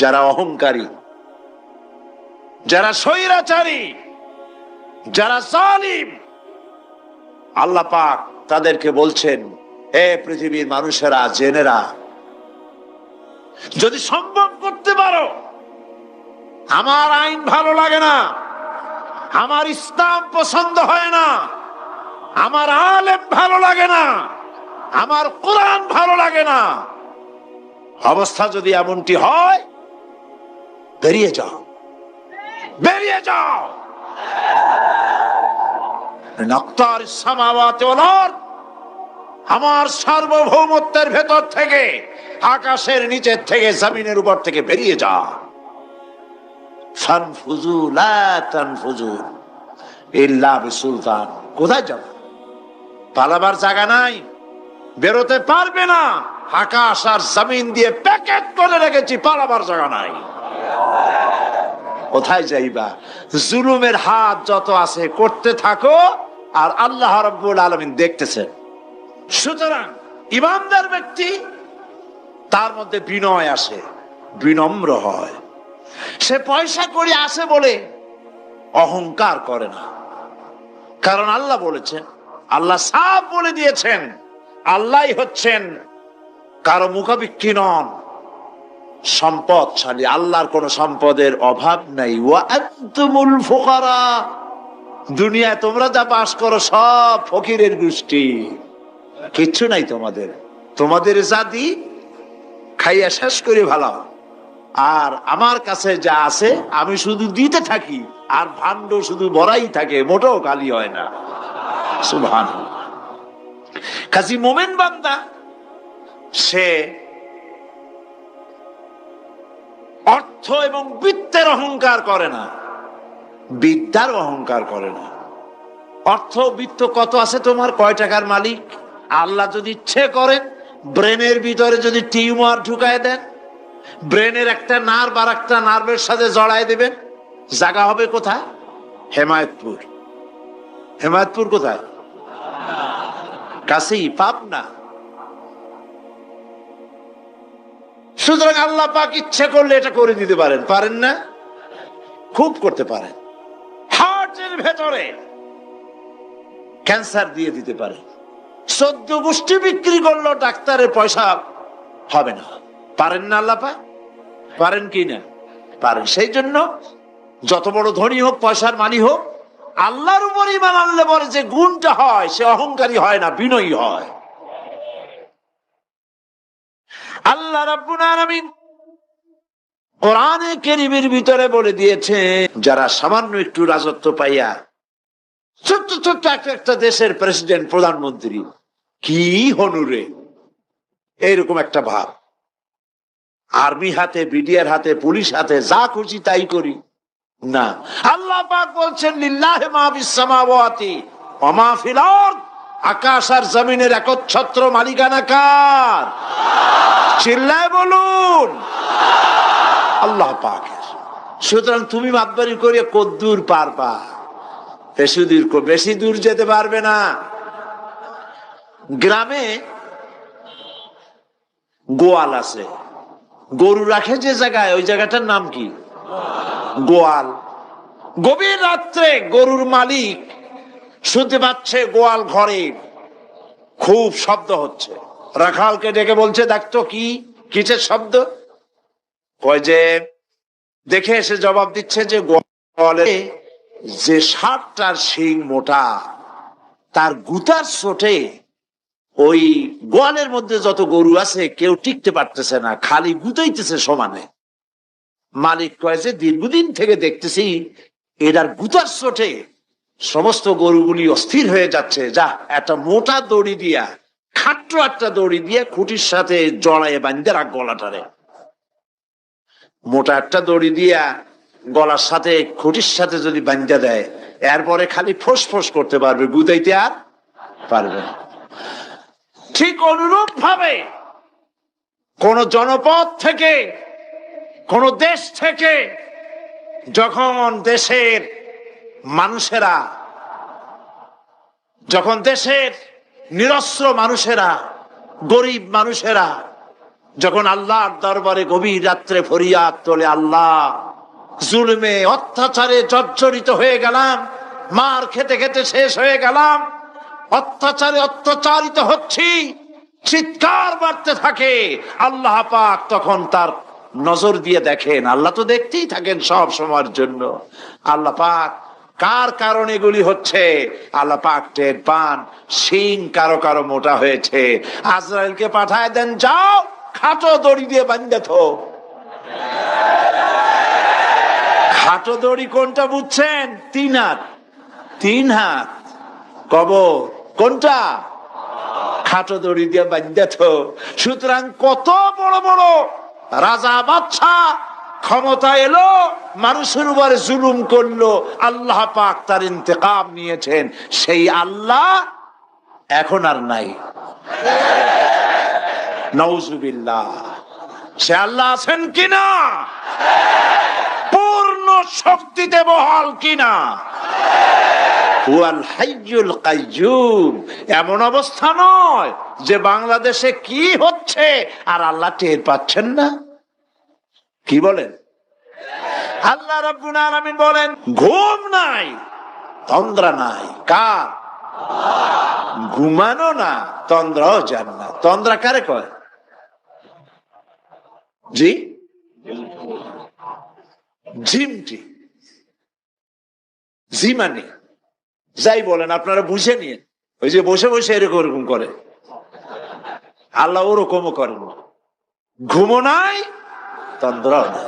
যারা অহংকারী, যারা স্বৈরাচারী, যারা সালিম আল্লাহ পাক তাদেরকে বলছেন এ পৃথিবীর মানুষেরা জেনেরা যদি সম্ভব করতে পারো, আমার আইন ভালো লাগে না, আমার ইসলাম পছন্দ হয় না, আমার আলেম ভালো লাগে না, আমার কোরআন ভালো লাগে না, অবস্থা যদি এমনটি হয় বেরিয়ে যাও। বেরিয়ে যাও। নক্তার সামাওয়াতে ওয়াল আরদ, আমার সার্বভৌমত্বের ভেতর থেকে আকাশের নিচের থেকে জমিনের উপর থেকে বেরিয়ে যা। বিসুলতান। কোথায় যাব? পালাবার জায়গা নাই বেরোতে পারবে না। আকাশ আর জমিন দিয়ে প্যাকেট করে রেখেছি পালাবার জায়গা নাই। কোথায় যাইবা? জুলুমের হাত যত আছে, করতে থাকো, আর আল্লাহ রব্বুল আলমিন দেখতেছেন। সুতরাং, ইমানদার ব্যক্তি, তার মধ্যে বিনয় আসে, বিনম্র হয়। সে পয়সা করে আসে বলে অহংকার করে না। কারণ আল্লাহ বলেছেন, আল্লাহ সাফ বলে দিয়েছেন আল্লাহ হচ্ছেন কারও মুখাবিক্ষি নন। সম্পদশালী, আল্লাহর কোন সম্পদের অভাব নাই। ফুকারা। দুনিয়ায় তোমরা যা বাস করো সব ফকিরের গোষ্ঠী। কিচ্ছু নাই তোমাদের। তোমাদের জাতি খাইয়া শেষ করে ভালো। আর আমার কাছে যা আছে, আমি শুধু দিতে থাকি। আর ভাণ্ড শুধু ভরাই থাকে, মোটেও খালি হয় না। সুভান কাজী মোমেন বান্দা, সে অর্থ এবং বৃত্তের অহংকার করে না। বিদ্যার অহংকার করে না। অর্থ বৃত্ত কত আছে তোমার? কয় টাকার মালিক? আল্লাহ যদি ইচ্ছে করেন, ব্রেনের ভিতরে যদি টিউমার ঢুকায় দেন, ব্রেনের একটা নার্ভ আর একটা নার্ভের সাথে জড়ায় দেবেন, জায়গা হবে কোথায়? হেমায়তপুর। হেমায়তপুর কোথায়? কাছেই, পাবনা। সুতরাং আল্লাহ পাক ইচ্ছে করলে এটা করে দিতে পারেন। পারেন না? খুব করতে পারেন। হার্টের ভেতরে ক্যান্সার দিয়ে দিতে পারে। সদ্য গোষ্ঠী বিক্রি করল, ডাক্তারের পয়সা হবে না। পারেন না আল্লাহ পাক? পারেন কি না? পারেন। সেই জন্য যত বড় ধনী হোক, পয়সার মানি হোক, আল্লাহর উপর ইমান আনলে পরে যে গুণটা হয়, সে অহংকারী হয় না, বিনয়ী হয়। আল্লাহ রাব্বুল কোরআনে কেরিমের ভিতরে বলে দিয়েছে, যারা সামান্য একটু রাজত্ব পাইয়া ছোট্ট ছোট্ট একটা একটা দেশের প্রেসিডেন্ট, প্রধানমন্ত্রী, কি হনুরে? এইরকম একটা ভাব। আর্মি হাতে, বিডিআর হাতে, পুলিশ হাতে, যা খুশি তাই করি। না। আল্লাহ পাক বলছেন, লিল্লাহে মা বিসসামাওয়াতি ওয়া মা ফিল আরদ। আকাশ আর জমিনের একচ্ছত্র মালিকানা কার? চিল্লায় বলুন। আল্লাহ পাকের। সুতরাং তুমি মাতবারি করে কদ্দূর পারবা? বেশি দূর বেশি দূর যেতে পারবে না। গ্রামে গোয়াল আছে। গরু রাখে যে জায়গায়, ওই জায়গাটার নাম কি? গোয়াল। গভীর রাত্রে গরুর মালিক শুনতে পাচ্ছে গোয়াল ঘরে খুব শব্দ হচ্ছে। রাখালকে ডেকে বলছে দেখতো কি, কিসের শব্দ? কয় যে, দেখে এসে জবাব দিচ্ছে যে, গোয়ালে যে সাতটার শিং মোটা, তার গুতার চোটে ওই গোয়ালের মধ্যে যত গরু আছে, কেউ টিকতে পারতেছে না, খালি গুতাইতেছে সমানে। মালিক কয় যে, দীর্ঘদিন থেকে দেখতেছি, এটার গুতার চোটে সমস্ত গরুগুলি অস্থির হয়ে যাচ্ছে। যা, একটা মোটা দড়ি দিয়া খাট্ট একটা দড়ি দিয়ে খুঁটির সাথে জড়াইয়ে বাঁধতে রাখ গলাটারে। মোটা একটা দড়ি দিয়া গলার সাথে খুঁটির সাথে যদি বাঁধতে দেয়, এরপরে খালি ফোস ফোস করতে পারবে গুতাইতে আর পারবে ঠিক অনুরূপ ভাবে কোন জনপদ থেকে, কোন দেশ থেকে যখন দেশের মানুষেরা, যখন দেশের নিরস্ত্র মানুষেরা, গরিব মানুষেরা, যখন আল্লাহর দরবারে গভীর রাত্রে ফরিয়াদ তোলে, আল্লাহ জুলমে, অত্যাচারে জর্জরিত হয়ে গেলাম, মার খেতে খেতে শেষ হয়ে গেলাম, অত্যাচারে অত্যাচারিত হচ্ছি, চিৎকার বাড়তে থাকে, আল্লাহ পাক তখন তার নজর দিয়ে দেখেন, আল্লাহ তো দেখতেই থাকেন সব সময়ের জন্য, আল্লাহ পাক কার কারণে এগুলি হচ্ছে? আল্লাহ পাক টের পান সিং কারও কারও মোটা হয়েছে। আজরাইলকে পাঠায় দেন, যাও, খাটো দড়ি দিয়ে বান্ধে থো। খাটো দড়ি কোনটা বুঝছেন? তিন হাত। তিন হাত। কবর। কোনটা? খাটো দড়ি দিয়ে বান্ধে থো। সুতরাং কত বড় বড় রাজা বাচ্চা ক্ষমতা এলো, মানুষের উপরে জুলুম করল, আল্লাহ পাক তার ইন্তেকাম নিয়েছেন। সেই আল্লাহ এখন আর নাই। নৌজুবিল্লাহ সে আল্লাহ আছেন কিনা? পূর্ণ শক্তিতে বহাল কিনা? এমন অবস্থা নয় যে বাংলাদেশে কি হচ্ছে আর আল্লাহ টের পাচ্ছেন না। কি বলেন? আল্লাহ রাব্বুল আলামিন বলেন ঘুম নাই তন্দ্রা নাই কার? ঘুমানো না তন্দ্রাও যান না। তন্দ্রা কারে কয়? জি? ঝিমটি। জি মানে যাই বলেন আপনারা বুঝে নিয়ে। ওই যে বসে বসে এরকম এরকম করে। আল্লাহ ওরকমও করেন। ঘুমো নাই তন্দ্রাও নাই